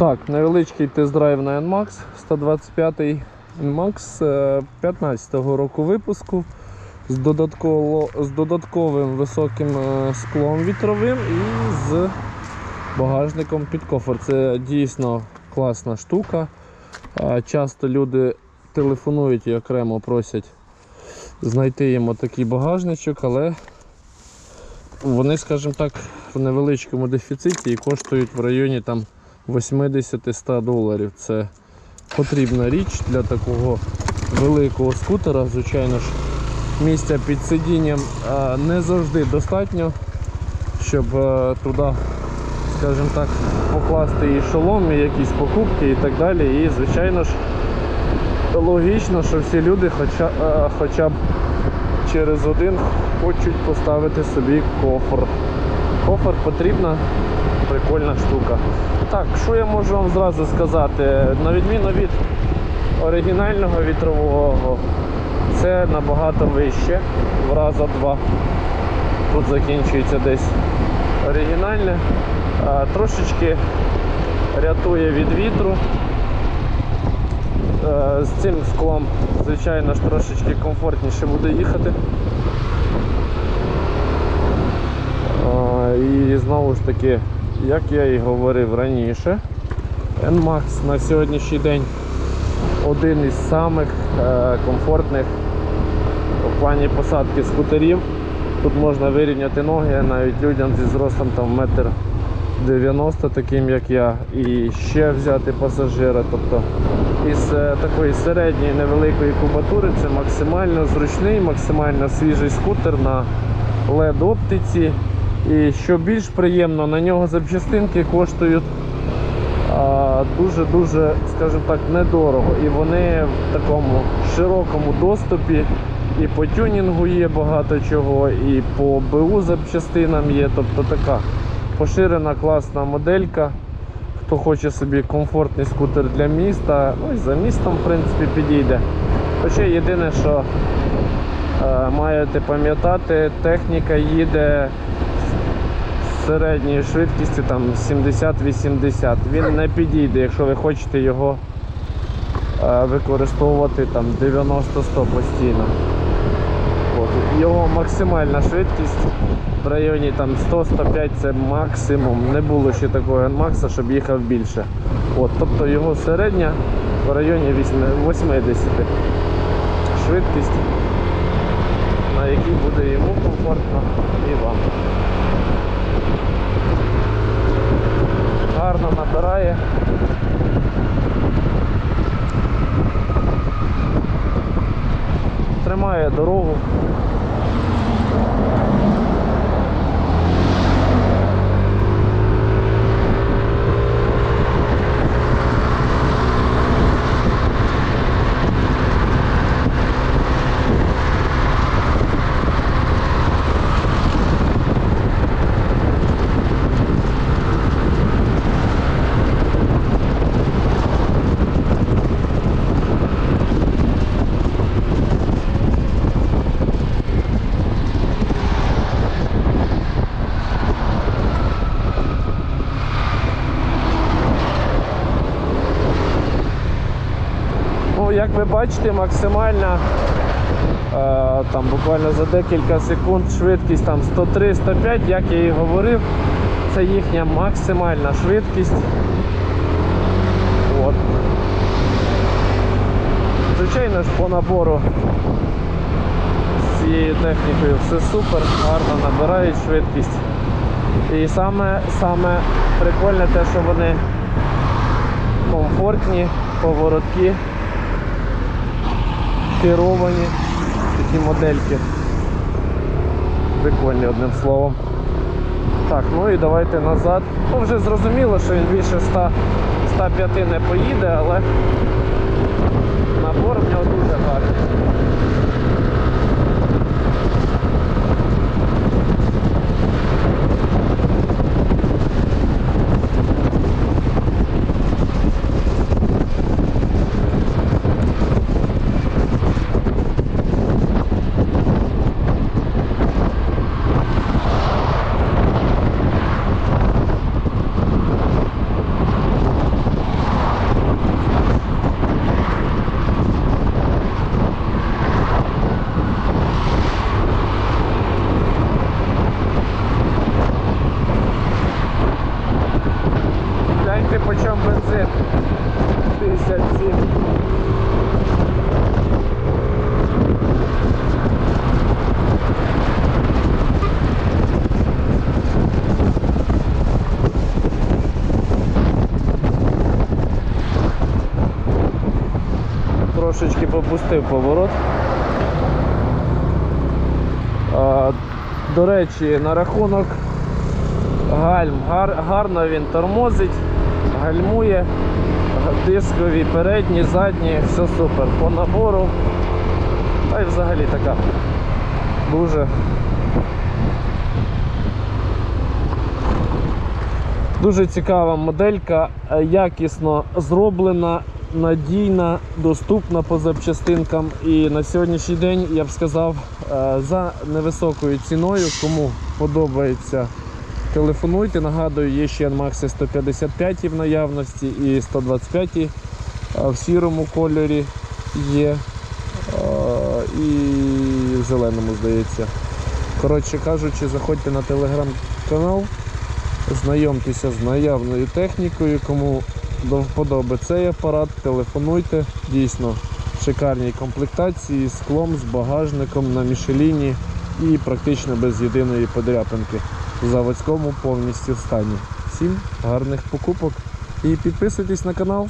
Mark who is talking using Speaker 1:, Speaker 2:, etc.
Speaker 1: Так, невеличкий тест-драйв на NMAX 125 NMAX е, 15-го року випуску з, з додатковим високим е, склом вітровим і з багажником під кофр. Це дійсно класна штука. Е, Часто люди телефонують і окремо просять знайти їм такий багажничок, але вони, скажімо так, в невеличкому дефіциті і коштують в районі там 80-100 доларів. Це потрібна річ для такого великого скутера. Звичайно ж, місця під сидінням не завжди достатньо, щоб туди, скажімо так, покласти і шолом, і якісь покупки і так далі. І, звичайно ж, логічно, що всі люди хоча, хоча б через один хочуть поставити собі кофр. Кофр потрібна прикольна штука. Так, що я можу вам зразу сказати? На відміну від оригінального вітрового, це набагато вище, в раза два. Тут закінчується десь оригінальне. Трошечки рятує від вітру. Е, З цим склом, звичайно ж, трошечки комфортніше буде їхати. І знову ж таки, як я і говорив раніше, NMAX на сьогоднішній день один із самих е, комфортних в плані посадки скутерів. Тут можна вирівняти ноги навіть людям зі зростом там метр 90, таким як я, і ще взяти пасажира. Тобто із е, такої середньої невеликої кубатури це максимально зручний, максимально свіжий скутер на LED оптиці. І що більш приємно, на нього запчастинки коштують дуже-дуже, скажімо так, недорого. І вони в такому широкому доступі. І по тюнінгу є багато чого, і по БУ запчастинам є. Тобто така поширена класна моделька. Хто хоче собі комфортний скутер для міста, ну і за містом в принципі підійде. Хоча єдине, що е, маєте пам'ятати, техніка їде середньою швидкістю там 70-80. Він не підійде, якщо ви хочете його е, використовувати там 90-100 постійно. От. Його максимальна швидкість в районі там 100-105 це максимум. Не було ще такого Макса, щоб їхав більше. От. Тобто його середня в районі 80 швидкість, на якій буде йому комфортно і вам. Гарно набирає. Тримає дорогу. Ну, як ви бачите, максимальна е, там буквально за декілька секунд швидкість там 103-105, як я і говорив, це їхня максимальна швидкість. От. Звичайно ж по набору з цією технікою все супер, гарно набирають швидкість. І саме, саме прикольне те, що вони комфортні, поворотки керовані такі модельки. Прикольні одним словом. Так, ну і давайте назад. Ну вже зрозуміло, що він більше 100, 105 не поїде, але набор в нього дуже гарний. Трошечки попустив поворот. А, до речі, на рахунок гальм. Гар, гарно він тормозить, гальмує, дискові передні, задні, все супер. По набору. Та й взагалі така дуже. Дуже цікава моделька, якісно зроблена, надійна, доступна по запчастинкам. І на сьогоднішній день я б сказав е, за невисокою ціною. Кому подобається, телефонуйте. Нагадую, є ще NMAX 155 в наявності і 125 е, в сірому кольорі є. е, І в зеленому, здається. Коротше кажучи, заходьте на телеграм-канал. Знайомтеся з наявною технікою. Кому до вподоби цей апарат, телефонуйте. Дійсно шикарній комплектації склом, з багажником на мішеліні і практично без єдиної подряпинки в заводському повністю стані. Всім гарних покупок і підписуйтесь на канал.